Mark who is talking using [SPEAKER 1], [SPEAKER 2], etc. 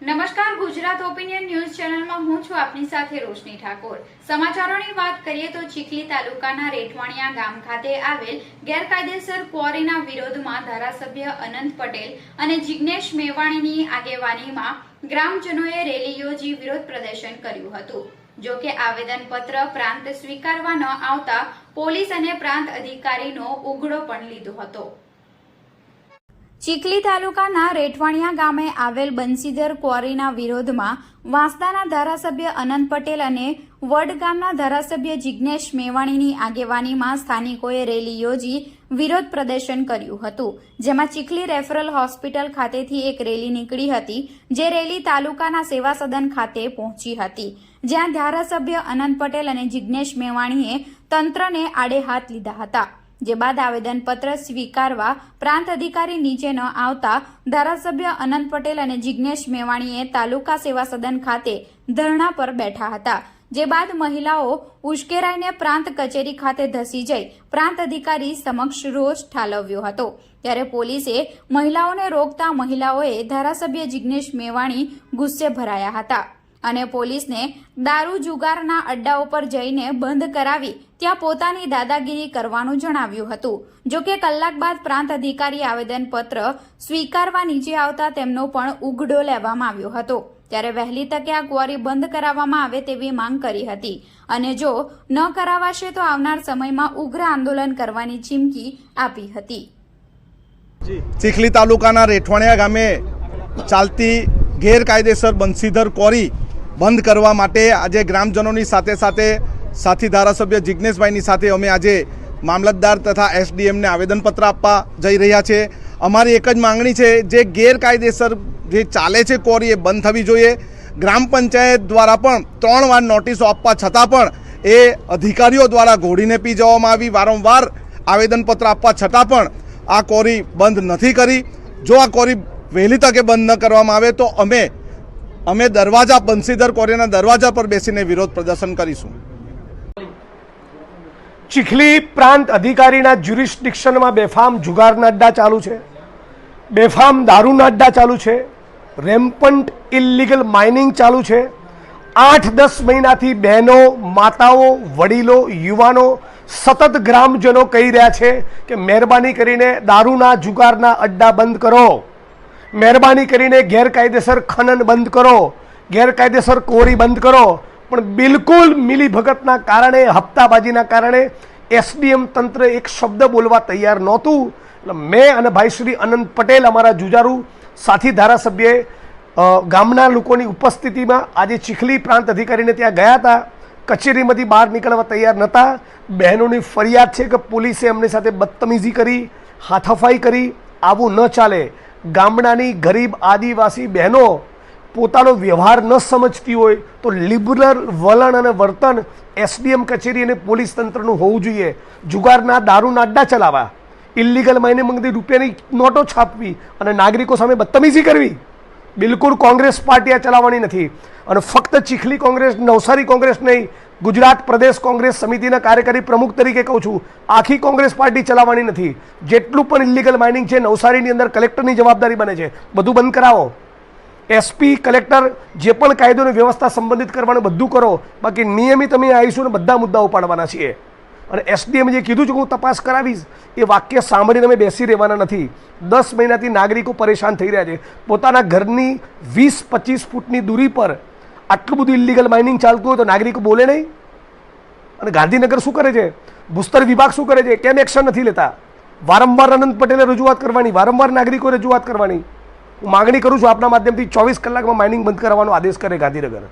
[SPEAKER 1] નમસ્કાર, Gujarat opinion news ચેનલમાં હું છું આપની સાથે રોશની ઠાકોર. સમાચારોની વાત કરીએ તો ચીખલી તાલુકાના રેઠવાણિયા ગામ ખાતે આવેલ ગેરકાયદેસર ક્વોરીના વિરોધમાં ધારાસભ્ય અનંત પટેલ અને જિજ્ઞેશ મેવાણીની આગેવાનીમાં ગ્રામજનોએ રેલી યોજી વિરોધ પ્રદર્શન કર્યું હતું. જો કે આવેદનપત્ર પ્રાંત સ્વીકારવા ન આવતા પોલીસ અને પ્રાંત અધિકારીનો ઉઘડો પણ લીધો હતો. ચીખલી તાલુકાના રેઠવાણિયા ગામે આવેલ બંસીધર ક્વોરીના વિરોધમાં વાંસદાના ધારાસભ્ય અનંત પટેલ અને વડ ગામના ધારાસભ્ય જિજ્ઞેશ મેવાણીની આગેવાનીમાં સ્થાનિકોએ રેલી યોજી વિરોધ પ્રદર્શન કર્યું હતું, જેમાં ચીખલી રેફરલ હોસ્પિટલ ખાતેથી એક રેલી નીકળી હતી, જે રેલી તાલુકાના સેવા સદન ખાતે પહોંચી હતી. જ્યાં ધારાસભ્ય અનંત પટેલ અને જિજ્ઞેશ મેવાણીએ તંત્રને આડે હાથ લીધા હતા. જે બાદ આવેદનપત્ર સ્વીકારવા પ્રાંત અધિકારી નીચે ન આવતા ધારાસભ્ય અનંત પટેલ અને જિજ્ઞેશ મેવાણીએ તાલુકા સેવા સદન ખાતે ધરણા પર બેઠા હતા. જે બાદ મહિલાઓ ઉશ્કેરાઈને પ્રાંત કચેરી ખાતે ધસી જઈ પ્રાંત અધિકારી સમક્ષ રોષ ઠાલવ્યો હતો. ત્યારે પોલીસે મહિલાઓને રોકતા મહિલાઓએ ધારાસભ્ય જિજ્ઞેશ મેવાણી ગુસ્સે ભરાયા હતા. અને પોલીસને દારૂ જુગારના અડ્ડા ઉપર જઈને બંધ કરાવી ત્યાં પોતાની દાદાગીરી કરવાનું જણાવ્યું હતું. જો કે કલાક બાદ પ્રાંત અધિકારી આવેદનપત્ર સ્વીકારવા નીચે આવતા તેમનો પણ ઉઘડો લેવામાં આવ્યો હતો. ત્યારે વહેલી તકે આ ક્વોરી બંધ કરાવવામાં આવે તેવી માંગ કરી હતી. અને જો ન કરાવાશે તો આવનાર સમયમાં ઉગ્ર આંદોલન કરવાની ચીમકી આપી હતી.
[SPEAKER 2] ચીખલી તાલુકાના રેઠવાણિયા ગામે ચાલતી ગેરકાયદેસર બંસીધર કોરી બંધ કરવા માટે આજે ગ્રામજનોની સાથે સાથે સાથી ધારાસભ્ય જિજ્ઞેશભાઈની સાથે અમે આજે મામલતદાર તથા એસડીએમને આવેદનપત્ર આપવા જઈ રહ્યા છે. અમારી એક જ માંગણી છે, જે ગેરકાયદેસર જે ચાલે છે કોરી, એ બંધ થવી જોઈએ. ગ્રામ પંચાયત દ્વારા પણ ત્રણ વાર નોટિસો આપવા છતાં પણ એ અધિકારીઓ દ્વારા ઘોડીને પી જવામાં આવી. વારંવાર આવેદનપત્ર આપવા છતાં પણ આ કોરી બંધ નથી કરી. જો આ કોરી વહેલી તકે બંધ ન કરવામાં આવે તો અમે અમે દરવાજા બંસીધર કોરીના દરવાજા પર બેસીને વિરોધ પ્રદર્શન કરીશું.
[SPEAKER 3] ચીખલી પ્રાંત અધિકારીના જ્યુરિસ્ડિક્શનમાં બેફામ જુગારના અડ્ડા ચાલુ છે. બેફામ દારૂના અડ્ડા ચાલુ છે. રેમ્પન્ટ ઇલીગલ માઇનિંગ ચાલુ છે. આઠ દસ મહિનાથી બહેનો, માતાઓ, વડીલો, યુવાનો, સતત ગ્રામજનો કહી રહ્યા છે કે મહેરબાની કરીને દારૂના જુગારના અડ્ડા બંધ કરો. મહેરબાની કરીને ગેરકાયદેસર ખનન બંધ કરો, ગેરકાયદેસર કોરી બંધ કરો, પણ બિલકુલ મિલીભગતના કારણે, હપ્તાબાજીના કારણે એસડીએમ તંત્ર એક શબ્દ બોલવા તૈયાર નહોતું. એટલે મેં અને ભાઈ શ્રી અનંત પટેલ અમારા જુજારુ સાથી ધારાસભ્યએ ગામના લોકોની ઉપસ્થિતિમાં આજે ચીખલી પ્રાંત અધિકારીને ત્યાં ગયા હતા. કચેરીમાંથી બહાર નીકળવા તૈયાર નહોતા. બહેનોની ફરિયાદ છે કે પોલીસે એમની સાથે બદતમીઝી કરી, હાથાફાઈ કરી, આવું ન ચાલે. ગામડાની ગરીબ આદિવાસી બહેનો પોતાનો વ્યવહાર ન સમજતી હોય તો લિબરલ વલણ અને વર્તન એસડીએમ કચેરી અને પોલીસ તંત્રનું હોવું જોઈએ. જુગારના દારૂના અડ્ડા ચલાવવા. ઇલિગલ મહિને મંગતી રૂપિયાની નોટો છાપવી અને નાગરિકો સામે બદતમીઝી કરવી. બિલકુલ કોંગ્રેસ પાર્ટી આ ચલાવવાની નથી. અને ફક્ત ચીખલી કોંગ્રેસ, નવસારી કોંગ્રેસ નહીં ગુજરાત પ્રદેશ કોંગ્રેસ સમિતિના કાર્યકારી પ્રમુખ તરીકે કહું છું, આખી કોંગ્રેસ પાર્ટી ચલાવવાની નથી. જેટલું પણ ઇલીગલ માઇનિંગ છે, નવસારીની અંદર કલેક્ટરની જવાબદારી બને છે. બધું બંધ કરાવો. એસપી કલેક્ટર જે પણ કાયદોની વ્યવસ્થા સંબંધિત કરવાનું બધું કરો, બાકી નિયમિત અમે આવીશું અને બધા મુદ્દાઓ પાડવાના છીએ. અને એસડીએમ જે કીધું છે કે હું તપાસ કરાવીશ, એ વાક્ય સાંભળીને અમે બેસી રહેવાના નથી. દસ મહિનાથી નાગરિકો પરેશાન થઈ રહ્યા છે. પોતાના ઘરની વીસ પચીસ ફૂટની દૂરી પર આટલું બધું ઇલીગલ માઇનિંગ ચાલતું હોય તો નાગરિકો બોલે નહીં. અને ગાંધીનગર શું કરે છે? ભૂસ્તર વિભાગ શું કરે છે? કેમ એક્શન નથી લેતા? વારંવાર અનંત પટેલે રજૂઆત કરવાની, વારંવાર નાગરિકો રજૂઆત કરવાની. હું માગણી કરું છું આપના માધ્યમથી ચોવીસ કલાકમાં માઇનિંગ બંધ કરવાનો આદેશ કરે ગાંધીનગર.